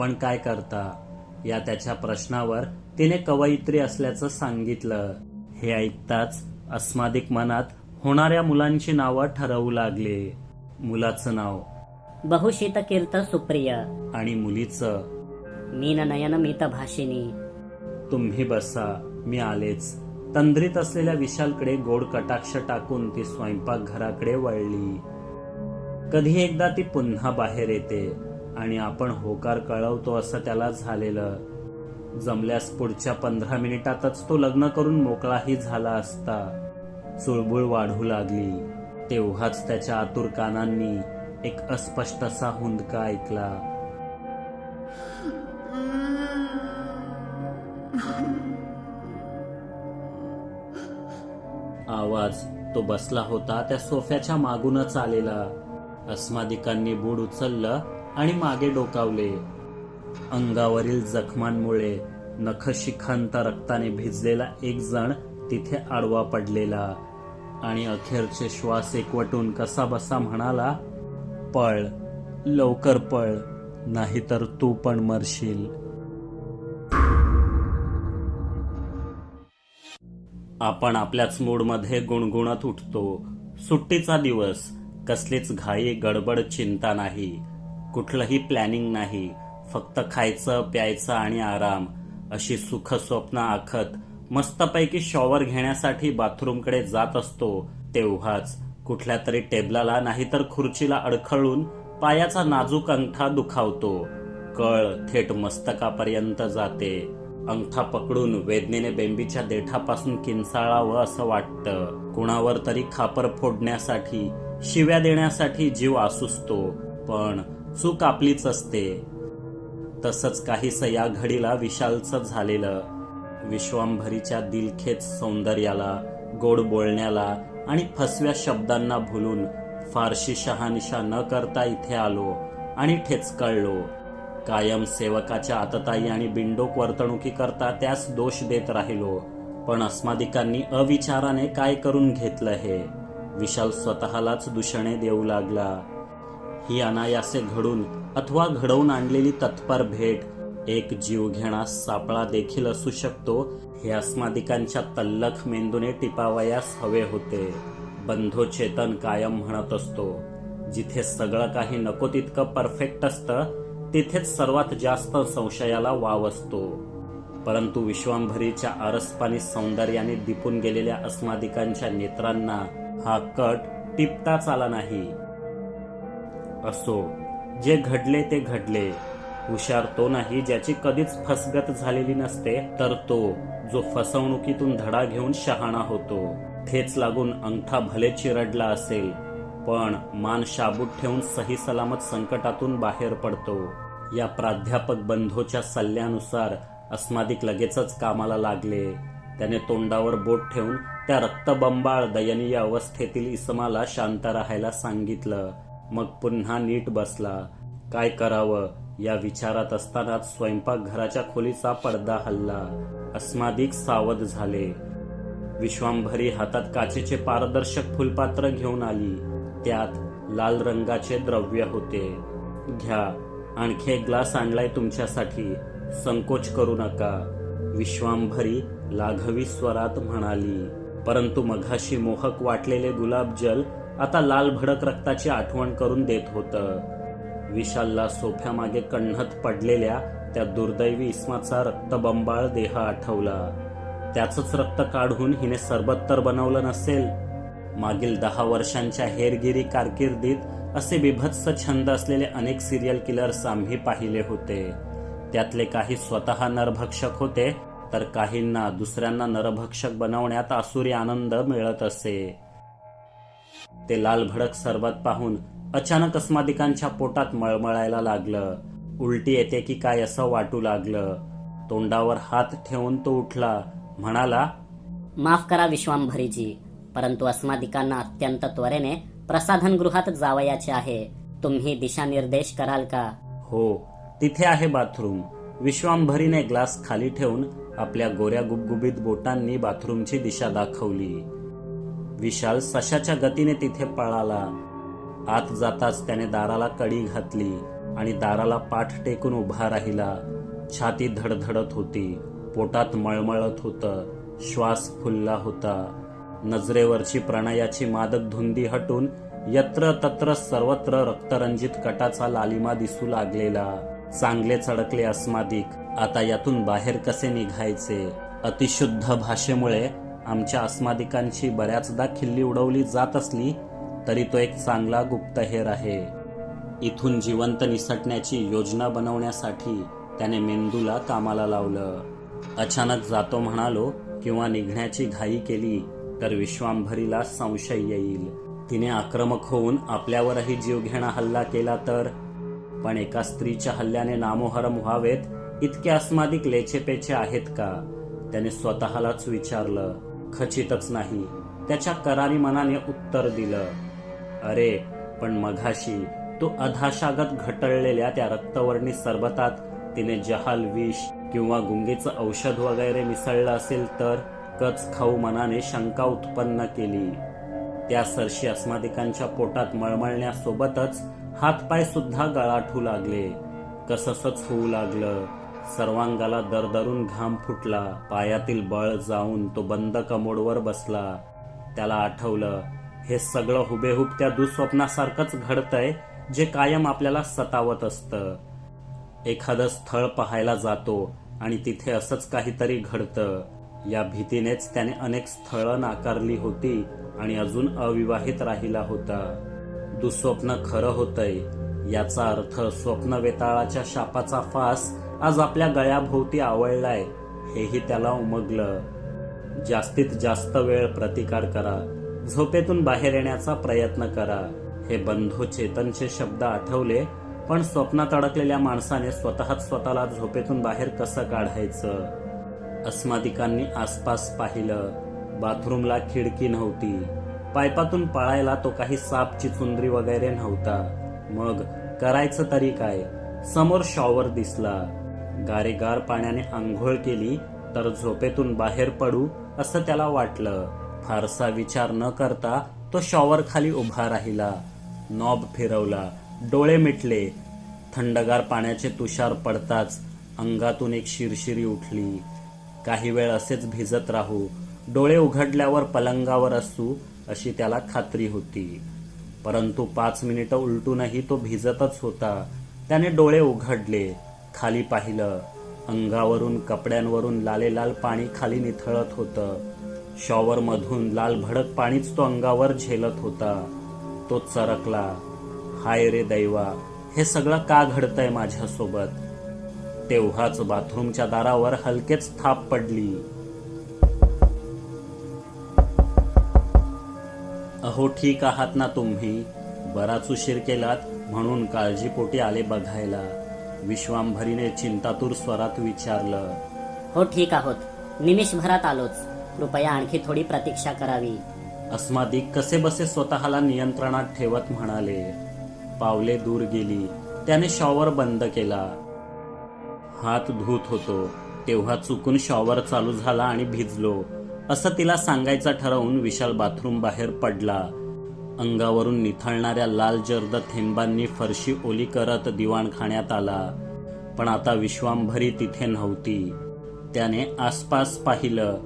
आपण काय करता? या त्याच्या प्रश्नावर तिने कवयित्री असल्याचं सांगितलं. हे ऐकताच अस्मादिक मनात होणाऱ्या मुलांची नावं ठरवू लागले. मुलाचं नाव बहुशीतकीर्त सुप्रिय. आणि मुलीचं मीननयन मितभाषिनी तुम्ही बसा मी आलेच. तंद्रीत असलेल्या विशालकडे गोड कटाक्ष टाकून ती स्वयंपाकघराकडे वळली. कधी एकदा ती पुन्हा बाहेर येते. आणि आपण होकार कळवतो असं त्याला झालेलं. जमल्यास पुढच्या पंधरा मिनिटातच तो लग्न करून मोकळाही झाला असता. चुळबुळ वाढू लागली. तेव्हाच त्याच्या आतुर कानांनी एक अस्पष्टसा हुंदका ऐकला. आवाज तो बसला होता त्या सोफ्याच्या मागूनच आलेला. अस्मादिकांनी बूड उचललं आणि मागे डोकावले. अंगावरील जखमांमुळे नखशिखांत रक्ताने भिजलेला एक जण तिथे आडवा पडलेला. आणि अखेरचे श्वास एकवटून कसा बसा म्हणाला पळ लवकर पळ नाहीतर तू पण मरशील. आपण आपल्याच मूडमध्ये गुणगुणत उठतो. सुट्टीचा दिवस कसलीच घाई गडबड चिंता नाही. कुठलंही प्लॅनिंग नाही. फक्त खायचं प्यायचं आणि आराम. अशी सुख स्वप्न आखत मस्तपैकी शॉवर घेण्यासाठी बाथरूमकडे जात असतो. तेव्हाच कुठल्या तरी टेबलाला नाहीतर खुर्चीला अडखळून पायाचा नाजूक अंगठा दुखावतो. कळ थेट मस्तकापर्यंत जाते. अंगठा पकडून वेदनेने बेंबीच्या देठापासून किंचाळावं असं वाटतं. कुणावर तरी खापर फोडण्यासाठी शिव्या देण्यासाठी जीव आसुसतो. पण चूक आपलीच असते. तसंच काहीसं या घडीला विशालचं झालेलं. विश्वांभरीच्या दिलखेच सौंदर्याला गोड बोलण्याला आणि फसव्या शब्दांना भुलून फारशी शहानिशा न करता इथे आलो आणि ठेचकळलो कायम सेवकाच्या आतताई आणि बिंडोक वर्तणुकी करता त्यास दोष देत राहिलो. पण अस्मादिकांनी अविचाराने काय करून घेतलं हे? विशाल स्वतःलाच दूषणे देऊ लागला. ही अनायासे घडून अथवा घडवून आणलेली तत्पर भेट एक जीवघेणा सापळा देखील असू शकतो हे अस्मादिकांच्या तल्लख मेंदूने टिपावयास हवे होते. बंधो चेतन कायम म्हणत असतो जिथे सगळं काही नको तितकं परफेक्ट असतं तिथेच सर्वात जास्त संशयाला वाव असतो. परंतु विश्वांभरीच्या आरसपानी सौंदर्याने दिपून गेलेल्या अस्मादिकांच्या नेत्रांना हा कट टिपताच आला नाही. असो. जे घडले ते घडले. हुशार तो नाही ज्याची कधीच फसगत झालेली नसते तर तो जो फसवणुकीतून धडा घेऊन शहाणा होतो. ठेच लागून अंगठा भले चिरडला असेल पण मान शाबूत ठेवून सही सलामत संकटातून बाहेर पडतो. या प्राध्यापक बंधूच्या सल्ल्यानुसार अस्मादिक लगेचच कामाला लागले. त्याने तोंडावर बोट ठेवून त्या रक्तबंबाळ दयनीय अवस्थेतील इसमाला शांत राहायला सांगितलं. मग पुन्हा नीट बसला. काय करावं? या विचारात असतानाच स्वयंपाकघराच्या खोलीचा पडदा हल्ला. अस्मादिक सावध झाले. विश्वांभरी हातात काचेचे पारदर्शक फुलपात्र घेऊन आली. त्यात लाल रंगाचे द्रव्य होते. घ्या आणखी एक ग्लास आणलाय तुमच्यासाठी. संकोच करू नका विश्वांभरी लाघवी स्वरात म्हणाली. परंतु मघाशी मोहक वाटलेले गुलाबजल आता लाल भडक रक्ताची आठवण करून देत होतं. विशालला सोफ्यामागे कण्हत पडलेल्या त्या दुर्दैवी इस्माचा रक्तबंबाळ देह आठवला. त्याचंच रक्त काढून हिने सरबत्तर बनवलं नसेल. मागील दहा वर्षांच्या हेरगिरी कारकिर्दीत असे बिभत्स छंद असलेले अनेक सिरियल किलर्स आम्ही पाहिले होते. त्यातले काही स्वतः नरभक्षक होते तर काहींना दुसऱ्यांना नरभक्षक बनवण्यात आसुरी आनंद मिळत असे. ते लाल भडक सरबत पाहून अचानक अस्मादिकांच्या पोटात मळमळायला लागलं. उलटी येते की काय असं वाटू लागलं. तोंडावर हात ठेवून तो उठला. म्हणाला माफ करा विश्वांभरीजी परंतु अस्मादिकांना अत्यंत त्वरेने प्रसाधनगृहात जावयाचे आहे. तुम्ही दिशानिर्देश कराल का? हो तिथे आहे बाथरूम. विश्वांभरीने ग्लास खाली ठेवून आपल्या गोऱ्या गुबगुबीत बोटांनी बाथरूमची दिशा दाखवली. विशाल सशाच्या गतीने तिथे पळाला. आत जाताच त्याने दाराला कडी घातली आणि दाराला पाठ टेकून उभा राहिला. छाती धडधडत होती. पोटात मळमळत होतं. श्वास फुलला होता. नजरेवरची प्रणयाची मादक धुंदी हटून यत्र तत्र सर्वत्र रक्तरंजित कटाचा लालिमा दिसू लागलेला. चांगले चडकले अस्मादिक. आता यातून बाहेर कसे निघायचे? अतिशुद्ध भाषेमुळे आमच्या अस्मादिकांशी बऱ्याचदा खिल्ली उडवली जात असली तरी तो एक चांगला गुप्तहेर आहे. इथून जिवंत निसटण्याची योजना बनवण्यासाठी त्याने मेंदूला कामाला लावलं. अचानक जातो म्हणालो किंवा निघण्याची घाई केली तर विश्वांभरीला संशय येईल. तिने आक्रमक होऊन आपल्यावरही जीवघेणा हल्ला केला तर? पण एका स्त्रीच्या हल्ल्याने नामोहरम व्हावेत इतके अस्मादिक लेचेपेचे आहेत का? त्याने स्वतःलाच विचारलं. खचितच नाही. त्याच्या करारी मनाने उत्तर दिलं अरे पण मघाशी तो अधाशागत घटळलेल्या त्या रक्तवर्णी सरबतात तिने जहाल विष किंवा गुंगीचं औषध वगैरे मिसळलं असेल तर कच खाऊ मनाने शंका उत्पन्न केली. त्या सरशी अस्मादिकांच्या पोटात मळमळण्यासोबतच हातपाय सुद्धा गळाठू लागले. कससच होऊ लागलं. सर्वांगाला दरदरून घाम फुटला. पायातील बळ जाऊन तो बंद कमोडवर बसला. त्याला आठवलं हे सगळं हुबेहूब त्या दुःस्वप्नासारखंच घडतंय जे कायम आपल्याला सतावत असतं. एखादं स्थळ पाहायला जातो आणि तिथे असंच काहीतरी घडतं. या भीतीनेच त्याने अनेक स्थळं नाकारली होती आणि अजून अविवाहित राहिला होता. दुःस्वप्न खरं होतंय याचा अर्थ स्वप्न वेताळाच्या शापाचा फास आज आपल्या गळ्याभोवती आवळलाय. हेही त्याला उमगलं. जास्तीत जास्त वेळ प्रतिकार करा. झोपेतून बाहेर येण्याचा प्रयत्न करा. हे बंधू चेतनचे शब्द आठवले पण स्वप्नात अडकलेल्या माणसाने स्वतःच स्वतःला झोपेतून बाहेर कसं काढायचं? अस्मादिकांनी आसपास पाहिलं. बाथरूमला खिडकी नव्हती. पायपातून पळायला तो काही साप चिचुंदरी वगैरे नव्हता. मग करायचं तरी काय? समोर शॉवर दिसला. गारेगार पाण्याने आंघोळ केली तर झोपेतून बाहेर पडू असं त्याला वाटलं. फारसा विचार न करता तो शॉवर खाली उभा राहिला. नॉब फिरवला. डोळे मिटले. थंडगार पाण्याचे तुषार पडताच अंगातून एक शिरशिरी उठली. काही वेळ असेच भिजत राहू. डोळे उघडल्यावर पलंगावर असू अशी त्याला खात्री होती. परंतु पाच मिनिटं उलटूनही तो भिजतच होता. त्याने डोळे उघडले. खाली पाहिलं. अंगावरून कपड्यांवरून लालेलाल पाणी खाली निथळत होतं. शॉवरमधून लाल भडक पाणीच तो अंगावर झेलत होता. तो चरकला. हाय रे दैवा हे सगळं का घडतंय माझ्यासोबत? तेव्हाच बाथरूमच्या दारावर हलकेच थाप पडली. अहो ठीक आहात ना तुम्ही? बराच उशीर केलात म्हणून काळजीपोटी आले बघायला. विश्वांभरीने चिंतातूर स्वरात विचारलं. हो ठीक आहोत. निमिषभरात आलोच. कृपया आणखी थोडी प्रतीक्षा करावी. अस्मादिक कसे बसे स्वतःला नियंत्रणात ठेवत म्हणाले. पावले दूर गेली. त्याने शॉवर बंद केला. हात धुत होतो. तेव्हा चुकून शॉवर चालू झाला आणि भिजलो. असं तिला सांगायचं ठरवून विशाल बाथरूम बाहेर पडला. अंगावरून निथळणाऱ्या लाल जर्द थेंबांनी फरशी ओली करत दिवाणखाण्यात आला. पण आता विश्वांभरी तिथे नव्हती. त्याने आसपास पाहिलं.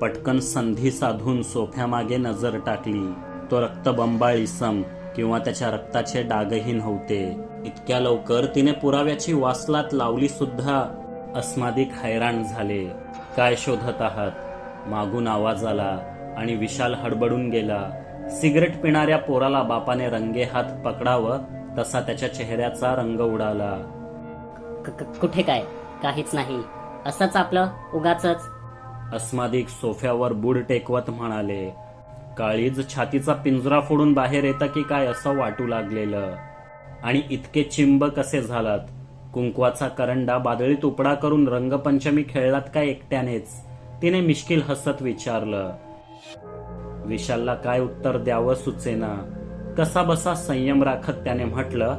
पटकन संधी साधून सोफ्यामागे नजर टाकली. तो रक्तबंबाळ इसम किंवा त्याच्या रक्ताचे डागही नव्हते. इतक्या लवकर तिने पुराव्याची वासलात लावली सुद्धा अस्मादिक हैराण झाले. काय शोधत आहात? मागून आवाज आला आणि विशाल हडबडून गेला. सिगरेट पिणाऱ्या पोराला बापाने रंगे हात पकडावं तसा त्याच्या चेहऱ्याचा रंग उडाला. कुठे काय? काहीच नाही. असंच आपलं उगाचच. अस्मादिक सोफ्यावर बुड टेकवत म्हणाले काळीज छातीचा पिंजरा फोडून बाहेर येतं की काय असं वाटू लागलेलं? आणि इतके चिंब कसे झालात? कुंकवाचा करंडा बादळीत उपडा करून रंगपंचमी खेळलात काय एकट्यानेच? तिने मिश्किल हसत विचारलं. विशालला काय उत्तर द्यावं सुचेना. कसा बसा संयम राखत त्याने म्हटलं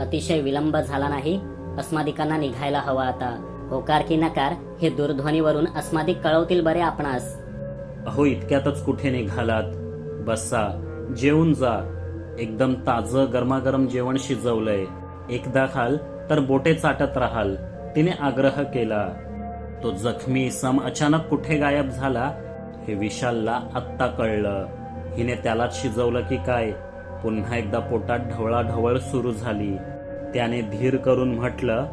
अतिशय विलंब झाला नाही अस्मादिकांना निघायला हवा आता. होकार की नकार हे दूरध्वनीवरून अस्मादिक कळवतील बरे आपणास. अहो इतक्यातच कुठे निघालात? बसा जेवून जा. एकदम ताजं गरमागरम जेवण शिजवलंय. एकदा खाल तर बोटे चाटत राहाल. तिने आग्रह केला. तो जखमी इसम अचानक कुठे गायब झाला हे विशालला आत्ता कळलं. हिने त्यालाच शिजवलं की काय? पुन्हा एकदा पोटात ढवळाढवळ सुरू झाली. त्याने धीर करून म्हटलं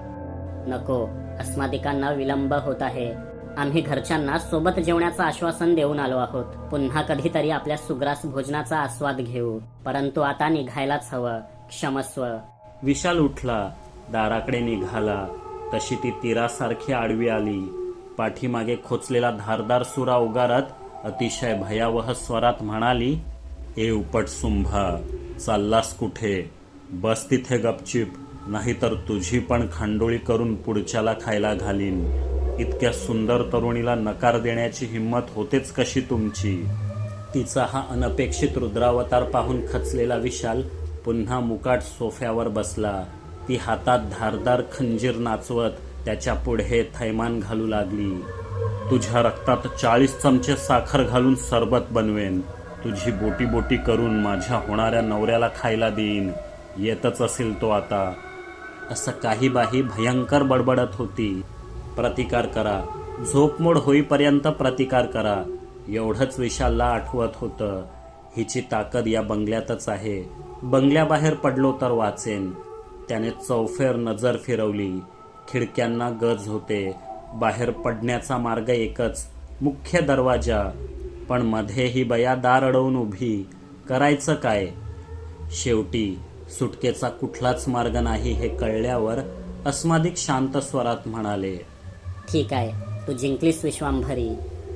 नको अस्मादिकांना विलंब होत आहे. आम्ही घरच्यांना सोबत जेवण्याचं आश्वासन देऊन आलो आहोत. पुन्हा कधीतरी आपल्या सुग्रास भोजनाचा आस्वाद घेऊ. परंतु आता निघायलाच हवं. क्षमस्व. विशाल उठला. दाराकडे निघाला. तशी ती तीरासारखी आडवी आली. पाठीमागे खोचलेला धारदार सुरा उगारत अतिशय भयावह स्वरात म्हणाली ए उपट सुंभा चाललास कुठे? बस तिथे गपचिप नाहीतर तुझी पण खांडोळी करून पुढच्याला खायला घालीन. इतक्या सुंदर तरुणीला नकार देण्याची हिंमत होतेच कशी तुमची तिचा हा अनपेक्षित रुद्रावतार पाहून खचलेला विशाल पुन्हा मुकाट सोफ्यावर बसला. ती हातात धारदार खंजीर नाचवत त्याच्या पुढे थैमान घालू लागली. तुझ्या रक्तात चाळीस चमचे साखर घालून सरबत बनवेन. तुझी बोटी बोटी करून माझ्या होणाऱ्या नवऱ्याला खायला देईन. येतच असेल तो आता. असं काही बाही भयंकर बडबडत होती. प्रतिकार करा. झोपमोड होईपर्यंत प्रतिकार करा. एवढंच विशालला आठवत होतं. हिची ताकद या बंगल्यातच आहे. बंगल्याबाहेर पडलो तर वाचेन. त्याने चौफेर नजर फिरवली. खिडक्यांना गज होते. बाहेर पडण्याचा मार्ग एकच मुख्य दरवाजा. पण मध्ये ही बया दार अडवून उभी. करायचं काय? शेवटी सुटकेचा कुठलाच मार्ग नाही हे कळल्यावर अस्मादिक शांत स्वरात म्हणाले ठीक आहे तू जिंकलीस विश्वांभरी.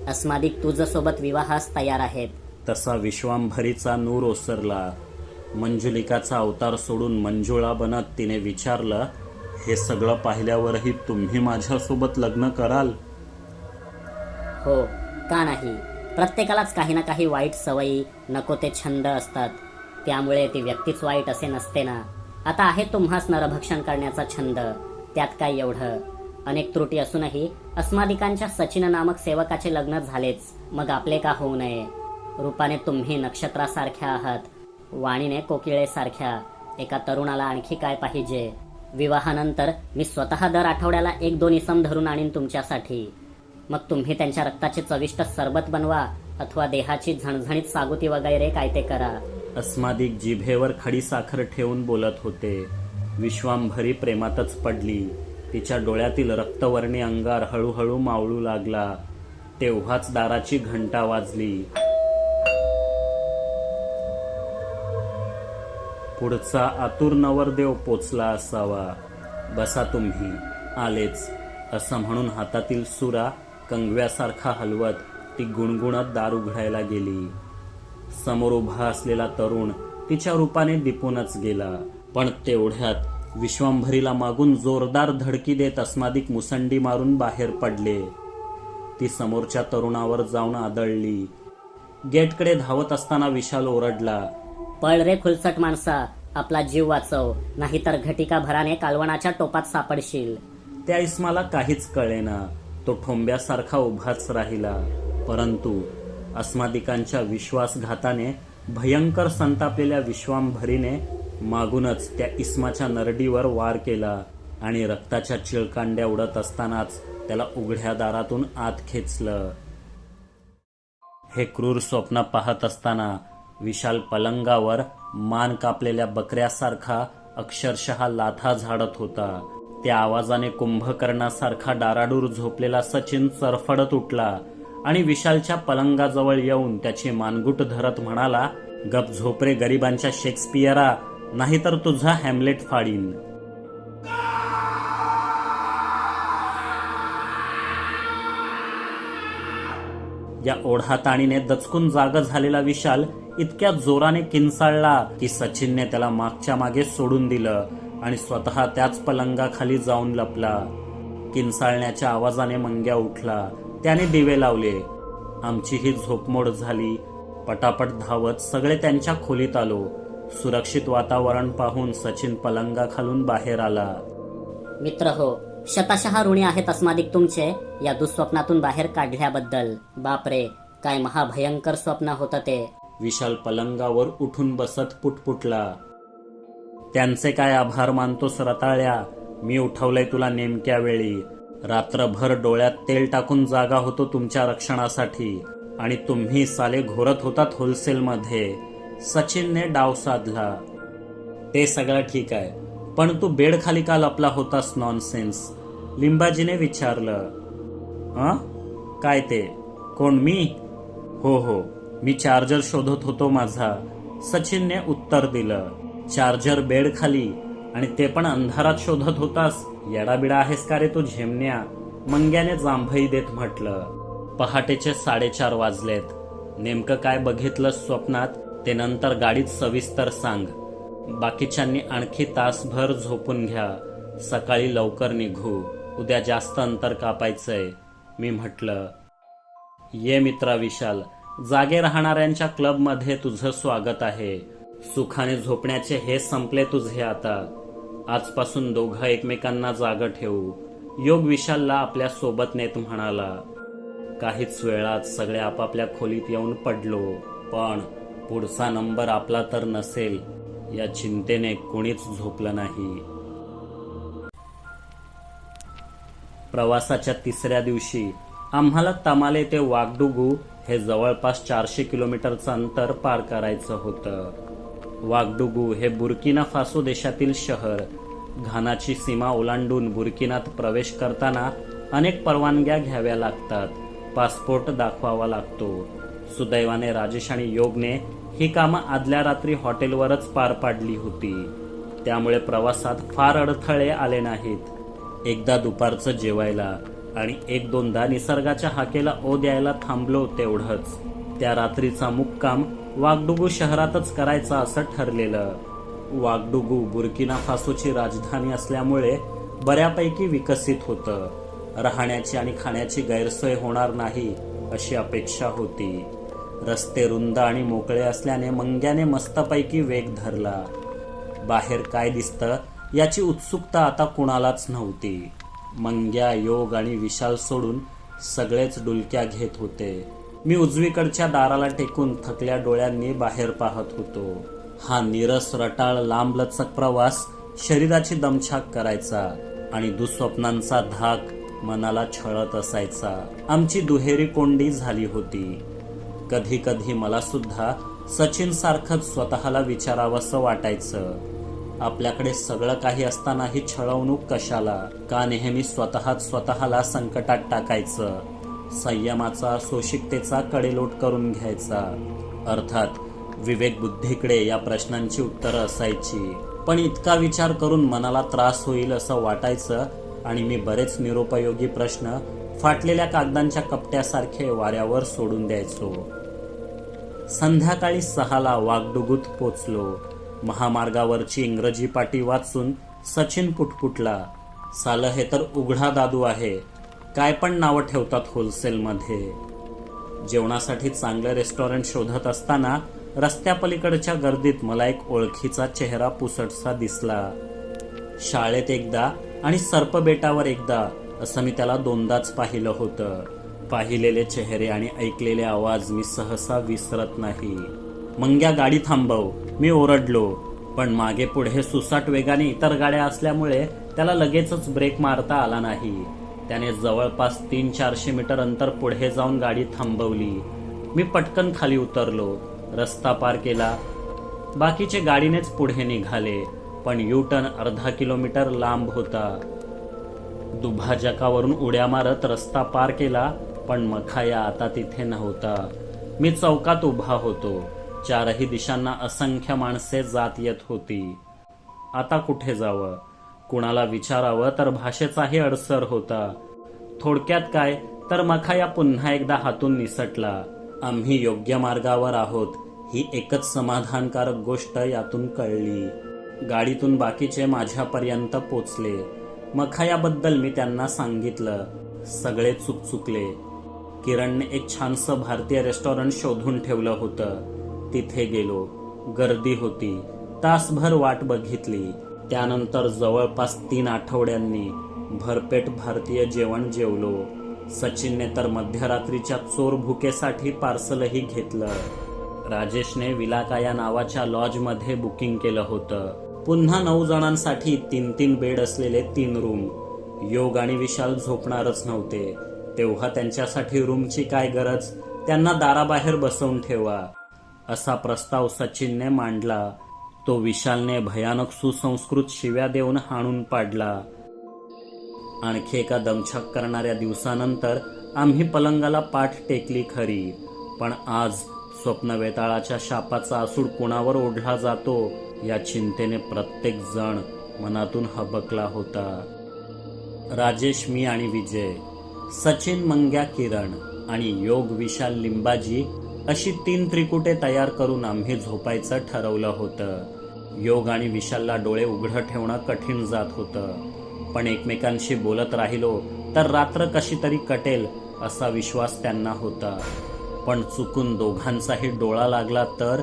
अस्मादिक तुझ्यासोबत विवाहास तयार आहेत. तसा विश्वांभरीचा नूर ओसरला. मंजुलिकाचा अवतार सोडून मंजुळा बनत तिने विचारलं हे सगळं पाहिल्यावरही तुम्ही माझ्यासोबत लग्न कराल? हो का नाही? प्रत्येकालाच काही ना काही वाईट सवयी नको ते छंद असतात. त्यामुळे ती व्यक्तीच वाईट असे नसते ना. आता आहे तुम्हास नरभक्षण करण्याचा छंद. त्यात काय एवढं? अनेक त्रुटी असूनही अस्मादिकांच्या सचिन नामक सेवकाचे लग्न झालेच. मग आपले का होऊ नये? रूपाने तुम्ही नक्षत्रासारख्या आहात. वाणीने कोकिळेसारख्या. एका तरुणाला आणखी काय पाहिजे? विवाहानंतर मी स्वतः दर आठवड्याला एक दोन इसम धरून आणीन तुमच्यासाठी. मग तुम्ही त्यांच्या रक्ताचे चविष्ट सरबत बनवा अथवा देहाची झणझणीत सागुती वगैरे काय ते करा. अस्मादिक जिभेवर खडी साखर ठेवून बोलत होते. विश्वांभरी प्रेमातच पडली. तिच्या डोळ्यातील रक्तवर्णी अंगार हळूहळू मावळू लागला. तेव्हाच दाराची घंटा वाजली. पुढचा आतुर नवरदेव पोचला असावा. बसा तुम्ही. आलेच. असं म्हणून हातातील सुरा कंगव्यासारखा हलवत ती गुणगुणत दार उघडायला गेली. समोर उभा असलेला तरुण तिच्या रूपाने दिपूनच गेला. पण तेवढ्यात विश्वांभरीला मागून जोरदार धडकी देत अस्मादिक मुसंडी मारून बाहेर पडले. ती समोरच्या तरुणावर जाऊन आदळली. गेटकडे धावत असताना विशाल ओरडला पळ रे खुलसट माणसा आपला जीव वाचव नाहीतर घटिका भराने कालवणाच्या टोपात सापडशील. त्या इस्माला काहीच कळेना. तो ठोंब्यासारखा उभाच राहिला. परंतु अस्मादिकांच्या विश्वासघाताने भयंकर संतापलेल्या विश्वांभरीने मागूनच त्या इस्माच्या नरडीवर वार केला आणि रक्ताच्या चिळकांड्या उडत असतानाच त्याला उघड्या दारातून आत खेचलं. हे क्रूर स्वप्न पाहत असताना विशाल पलंगावर मान कापलेल्या बकऱ्यासारखा अक्षरशः लाथा झाडत होता. त्या आवाजाने कुंभकर्णासारखा डाराडूर झोपलेला सचिन चरफडत उठला आणि विशालच्या पलंगाजवळ येऊन त्याची मानगुट धरत म्हणाला गप झोपरे गरिबांच्या शेक्सपियरा नाहीतर तुझा हॅमलेट फाडीन. या ओढाताणीने दचकून जाग झालेला विशाल इतक्या जोराने किंचाळला की सचिनने त्याला मागच्या मागे सोडून दिलं आणि स्वतः त्याच पलंगाखाली जाऊन लपला. किंचाळण्याच्या आवाजाने मंग्या उठला. त्याने दिवे लावले. आमची ही झोपमोड झाली. पटापट धावत सगळे त्यांच्या खोलीत आलो. सुरक्षित वातावरण पाहून सचिन पलंगाखालून बाहेर आला. मित्र हो शतशः ऋणी आहेत अस्मादिक तुमचे. या दुःस्वप्नातून बाहेर काढल्याबद्दल. बापरे काय महाभयंकर स्वप्न होतं ते. विशाल पलंगावर उठून बसत पुटपुटला. त्यांचे काय आभार मानतोस रताळ्या? मी उठवलंय तुला नेमक्या वेळी. रात्रभर डोळ्यात तेल टाकून जागा होतो तुमच्या रक्षणासाठी. आणि तुम्ही साले घोरत होतात होलसेलमध्ये. सचिनने डाव साधला. ते सगळं ठीक आहे. पण तू बेडखाली काल का लपला होतास नॉनसेन्स लिंबाजीने विचारलं हां काय ते? कोण मी? हो हो. मी चार्जर शोधत होतो माझा. सचिनने उत्तर दिलं चार्जर बेडखाली. आणि ते पण अंधारात शोधत होतास. येडाबिडा आहेस का रे तू झेमण्या? मंग्याने जांभई देत म्हटलं पहाटेचे साडेचार वाजलेत. नेमकं काय बघितलं स्वप्नात? ते नंतर गाडीत सविस्तर सांग. बाकीच्यांनी आणखी तासभर झोपून घ्या. सकाळी लवकर निघू. उद्या जास्त अंतर कापायचंय मी म्हटलं. ये मित्रा विशाल जागे राहणाऱ्यांच्या क्लबमध्ये तुझं स्वागत आहे. सुखाने झोपण्याचे हे संपले तुझे आता. आजपासून दोघं एकमेकांना जाग ठेवू. योग विशालला आपल्यासोबत नेत म्हणाला. काहीच वेळात सगळे आपापल्या खोलीत येऊन पडलो. पण पुढचा नंबर आपला तर नसेल. या चिंतेने कोणीच झोपलं नाही. प्रवासाच्या तिसऱ्या दिवशी आम्हाला तमाले ते वागडुगू हे जवळपास चारशे किलोमीटरचं अंतर पार करायचं होतं. वागडुगू हे बुर्किना फासो देशातील शहर. घानाची सीमा ओलांडून बुर्किनात प्रवेश करताना अनेक परवानग्या घ्याव्या लागतात. पासपोर्ट दाखवावा लागतो. सुदैवाने राजेश आणि योगने ही कामं आदल्या रात्री हॉटेलवरच पार पाडली होती. त्यामुळे प्रवासात फार अडथळे आले नाहीत. एकदा दुपारचं जेवायला आणि एक दोनदा निसर्गाच्या हाकेला ओ द्यायला थांबलो तेवढंच. त्या रात्रीचा मुक्काम वागडुगू शहरातच करायचा असं ठरलेलं. वागडुगू बुर्किना फासोची राजधानी असल्यामुळे बऱ्यापैकी विकसित होतं. राहण्याची आणि खाण्याची गैरसोय होणार नाही अशी अपेक्षा होती. रस्ते रुंद आणि मोकळे असल्याने मंग्याने मस्तपैकी वेग धरला. बाहेर काय दिसतं याची उत्सुकता आता कुणालाच नव्हती. मंग्या योग आणि विशाल सोडून सगळेच डुलक्या घेत होते. मी उजवीकडच्या दाराला टेकून थकल्या डोळ्यांनी बाहेर पाहत होतो. हा निरस रटाळ लांबलचक प्रवास शरीराची दमछाक करायचा आणि दुःस्वप्नांचा धाक मनाला छळत असायचा. आमची दुहेरी कोंडी झाली होती. कधी कधी मला सुद्धा सचिन सारखंच स्वतःला विचारावंसं वाटायचं. आपल्याकडे सगळं काही असतानाही छळवणूक कशाला? का नेहमी स्वतःच स्वतःला संकटात टाकायचं? संयमाचा सोशिकतेचा कडेलोट करून घ्यायचा. अर्थात विवेक बुद्धीकडे या प्रश्नांची उत्तरं असायची. पण इतका विचार करून मनाला त्रास होईल असं वाटायचं आणि मी बरेच निरुपयोगी प्रश्न फाटलेल्या कागदांच्या कपट्यासारखे वाऱ्यावर सोडून द्यायचो. संध्याकाळी सहाला वागडुगूत पोचलो. महामार्गावरची इंग्रजी पाटी वाचून सचिन पुटपुटला सालं हे तर उघडा दादू आहे काय पण नावं ठेवतात होलसेलमध्ये. जेवणासाठी चांगलं रेस्टॉरंट शोधत असताना रस्त्यापलीकडच्या गर्दीत मला एक ओळखीचा चेहरा पुसटसा दिसला. शाळेत एकदा आणि सर्पबेटावर एकदा असं मी त्याला दोनदाच पाहिलं होतं. पाहिलेले चेहरे आणि ऐकलेले आवाज मी सहसा विसरत नाही. मंग्या गाडी थांबव मी ओरडलो पण मागे पुढे सुसाट वेगाने इतर गाड्या असल्यामुळे त्याला लगेचच ब्रेक मारता आला नाही. त्याने जवळपास तीन चारशे मीटर अंतर पुढे जाऊन गाडी थांबवली. मी पटकन खाली उतरलो रस्ता पार केला. बाकीचे गाडीनेच पुढे निघाले पण यू टर्न अर्धा किलोमीटर लांब होता. दुभाजकावरून उड्या मारत रस्ता पार केला पण मखाया आता तिथे नव्हता. मी चौकात उभा होतो. चारही दिशांना असंख्य माणसे जात येत होती. आता कुठे जावं? कुणाला विचारावं तर भाषेचाही अडसर होता. थोडक्यात काय? तर मखाया पुन्हा एकदा हातून निसटला. आम्ही योग्य मार्गावर आहोत. ही एकच समाधानकारक गोष्ट यातून कळली. गाडीतून बाकीचे माझ्यापर्यंत पोचले. मखायाबद्दल मी त्यांना सांगितलं. सगळे चुकचुकले. किरणने एक छानसं भारतीय रेस्टॉरंट शोधून ठेवलं होतं. तिथे गेलो. गर्दी होती. तासभर वाट बघितली. त्यानंतर जवळपास तीन आठवड्यांनी भरपेट भारतीय जेवण जेवलो. सचिनने तर मध्यरात्रीच्या चोर भुकेसाठी पार्सलही घेतलं. राजेशने विलाका या नावाच्या लॉजमध्ये बुकिंग केलं होतं. पुन्हा नऊ जणांसाठी तीन तीन बेड असलेले तीन रूम. योग आणि विशाल झोपणारच नव्हते. तेव्हा त्यांच्यासाठी रूमची काय गरज? त्यांना दाराबाहेर बसवून ठेवा. असा प्रस्ताव सचिनने मांडला. तो विशालने भयानक सुसंस्कृत शिव्या देऊन हाणून पाडला. आणखी एका दमछाक करणाऱ्या दिवसानंतर आम्ही पलंगाला पाठ टेकली खरी. पण आज स्वप्न वेताळाच्या शापाचा आसूड कुणावर ओढला जातो या चिंतेने प्रत्येक जण मनातून हबकला होता. राजेश मी आणि विजय. सचिन मंग्या किरण आणि योग विशाल लिंबाजी अशी तीन त्रिकुटे तयार करून आम्ही झोपायचं ठरवलं होतं. योग आणि विशालला डोळे उघडं ठेवणं कठीण जात होतं. पण एकमेकांशी बोलत राहिलो तर रात्र कशी तरी कटेल असा विश्वास त्यांना होता. पण चुकून दोघांचाही डोळा लागला तर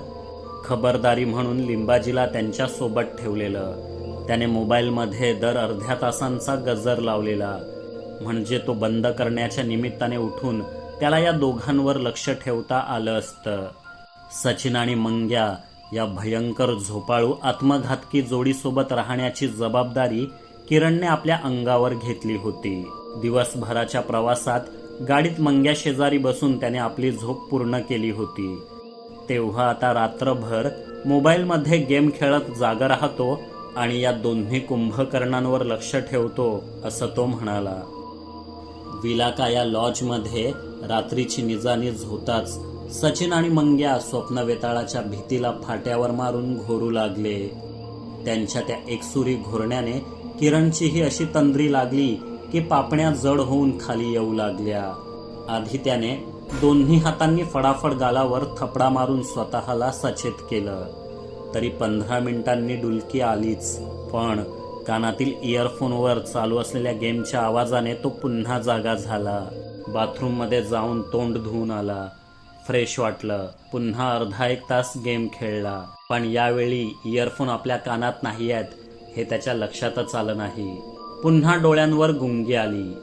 खबरदारी म्हणून लिंबाजीला त्यांच्यासोबत ठेवलेलं. त्याने मोबाईलमध्ये दर अर्ध्या तासांचा गजर लावलेला. म्हणजे तो बंद करण्याच्या निमित्ताने उठून त्याला या दोघांवर लक्ष ठेवता आलं असतं. सचिन आणि मंग्या या भयंकर झोपाळू आत्मघातकी जोडीसोबत राहण्याची जबाबदारी किरणने आपल्या अंगावर घेतली होती. दिवसभराच्या प्रवासात गाडीत मंग्या शेजारी बसून त्याने आपली झोप पूर्ण केली होती. तेव्हा आता रात्रभर मोबाईलमध्ये गेम खेळत जागा राहतो आणि या दोन्ही कुंभकर्णांवर लक्ष ठेवतो असं तो म्हणाला. विलाका या लॉजमध्ये रात्रीची निजानीज होताच सचिन आणि मंग्या स्वप्न वेताळाच्या भीतीला फाट्यावर मारून घोरू लागले. त्यांच्या त्या एकसुरी घोरण्याने किरणचीही अशी तंद्री लागली की पापण्या जड होऊन खाली येऊ लागल्या. आधी त्याने दोन्ही हातांनी फडाफड गालावर थपडा मारून स्वतःला सचेत केलं. तरी पंधरा मिनिटांनी डुलकी आलीच पण कानातील इयरफोनवर चालू असलेल्या गेमच्या आवाजाने तो पुन्हा जागा झाला. बाथरूममध्ये जाऊन तोंड धुवून आला. फ्रेश वाटलं. पुन्हा अर्धा एक तास गेम खेळला. पण यावेळी इयरफोन आपल्या कानात नाही आहेत हे त्याच्या लक्षातच आलं नाही. पुन्हा डोळ्यांवर गुंगी आली.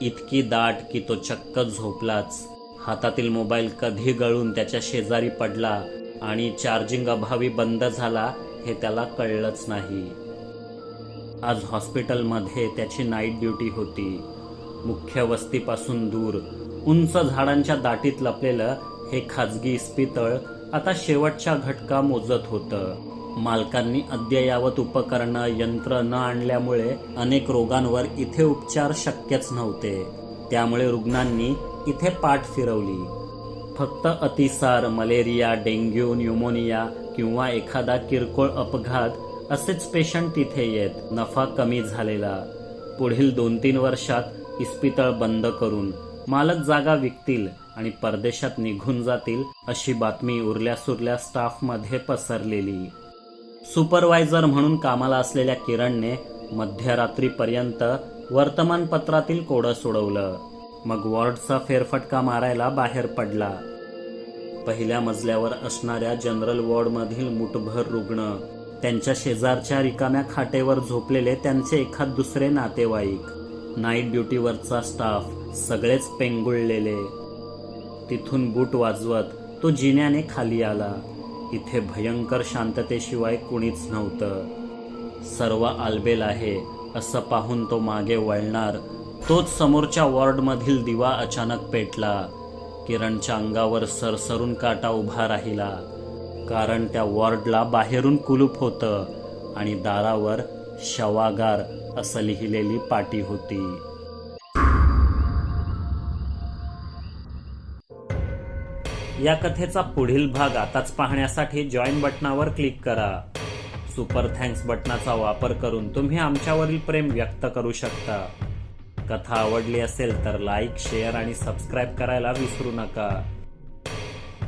इतकी दाट की तो चक्क झोपलाच. हातातील मोबाईल कधी गळून त्याच्या शेजारी पडला आणि चार्जिंग अभावी बंद झाला हे त्याला कळलंच नाही. आज हॉस्पिटलमध्ये त्याची नाईट ड्युटी होती. मुख्य वस्तीपासून दूर उंच झाडांच्या दाटीत लपलेलं हे खाजगी इस्पितळ आता शेवटच्या घटका मोजत होतं. मालकांनी अद्ययावत उपकरणं यंत्र न आणल्यामुळे अनेक रोगांवर इथे उपचार शक्यच नव्हते. त्यामुळे रुग्णांनी इथे पाठ फिरवली. फक्त अतिसार मलेरिया डेंग्यू न्यूमोनिया किंवा एखादा किरकोळ अपघात असेच पेशंट तिथे येत नफा कमी झालेला. पुढील दोन तीन वर्षात इस्पितळ बंद करून मालक जागा विकतील आणि परदेशात निघून जातील अशी बातमी उरल्या सुरल्या स्टाफमध्ये पसरलेली. सुपरवायझर म्हणून कामाला असलेल्या किरणने मध्यरात्रीपर्यंत वर्तमानपत्रातील कोडं सोडवलं. मग वॉर्डचा फेरफटका मारायला बाहेर पडला. पहिल्या मजल्यावर असणाऱ्या जनरल वॉर्डमधील मुठभर रुग्ण त्यांच्या शेजारच्या रिकाम्या खाटेवर झोपलेले त्यांचे एखाद दुसरे नातेवाईक नाईट ड्युटीवरचा स्टाफ सगळेच पेंगुळलेले. तिथून बूट वाजवत तो जिन्याने खाली आला. इथे भयंकर शांततेशिवाय कुणीच नव्हतं. सर्व आलबेल आहे असं पाहून तो मागे वळणार. तोच समोरच्या वॉर्डमधील दिवा अचानक पेटला. किरणच्या अंगावर सरसरून काटा उभा राहिला. कारण त्या वॉर्डला बाहेरून कुलूप होतं आणि दारावर शवागार असं लिहिलेली पाटी होती. या कथेचा पुढील भाग आताच पाहण्यासाठी जॉईन बटनावर क्लिक करा. सुपर थँक्स बटनाचा वापर करून तुम्ही आमच्यावरील प्रेम व्यक्त करू शकता. कथा आवडली असेल तर लाईक शेअर आणि सबस्क्राईब करायला विसरू नका.